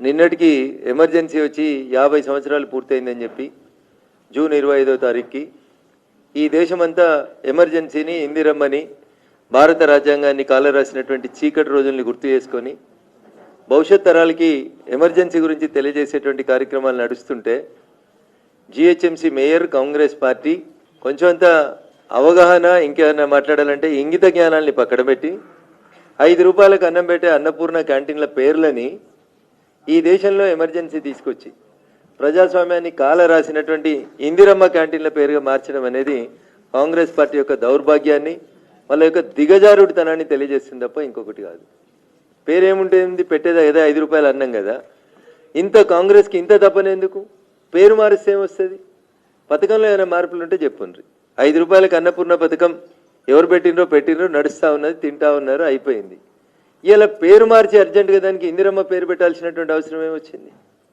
నిన్నటికి ఎమర్జెన్సీ వచ్చి యాభై సంవత్సరాలు పూర్తయిందని చెప్పి జూన్ ఇరవై ఐదో తారీఖుకి ఈ దేశమంతా ఎమర్జెన్సీని ఇందిరమ్మని భారత రాజ్యాంగాన్ని కాలరాసినటువంటి చీకటి రోజుల్ని గుర్తు చేసుకొని భవిష్యత్ తరాలకి ఎమర్జెన్సీ గురించి తెలియజేసేటువంటి కార్యక్రమాలు నడుస్తుంటే జిహెచ్ఎంసీ మేయర్ కాంగ్రెస్ పార్టీ కొంచెం అంత అవగాహన ఇంకేమైనా మాట్లాడాలంటే ఇంగిత జ్ఞానాల్ని పక్కన పెట్టి ఐదు రూపాయలకు అన్నం పెట్టే అన్నపూర్ణ క్యాంటీన్ల పేర్లని ఈ దేశంలో ఎమర్జెన్సీ తీసుకొచ్చి ప్రజాస్వామ్యాన్ని కాల రాసినటువంటి ఇందిరమ్మ క్యాంటీన్ల పేరుగా మార్చడం అనేది కాంగ్రెస్ పార్టీ యొక్క దౌర్భాగ్యాన్ని వాళ్ళ యొక్క దిగజారుడితనాన్ని తెలియజేస్తుంది తప్ప ఇంకొకటి కాదు. పేరేముంటుంది? పెట్టేదా? ఏదో ఐదు రూపాయలు అన్నం కదా. ఇంత కాంగ్రెస్కి ఇంత తప్పనేందుకు పేరు మారిస్తే ఏమొస్తుంది? పథకంలో ఏమైనా మార్పులు ఉంటే చెప్పుండ్రి. ఐదు రూపాయలకు అన్నపూర్ణ పథకం ఎవరు పెట్టినరో పెట్టినరో నడుస్తూ ఉన్నది తింటా ఉన్నారు అయిపోయింది. ఇలా పేరు మార్చి అర్జెంటుగా దానికి ఇందిరమ్మ పేరు పెట్టాల్సినటువంటి అవసరం ఏమొచ్చింది?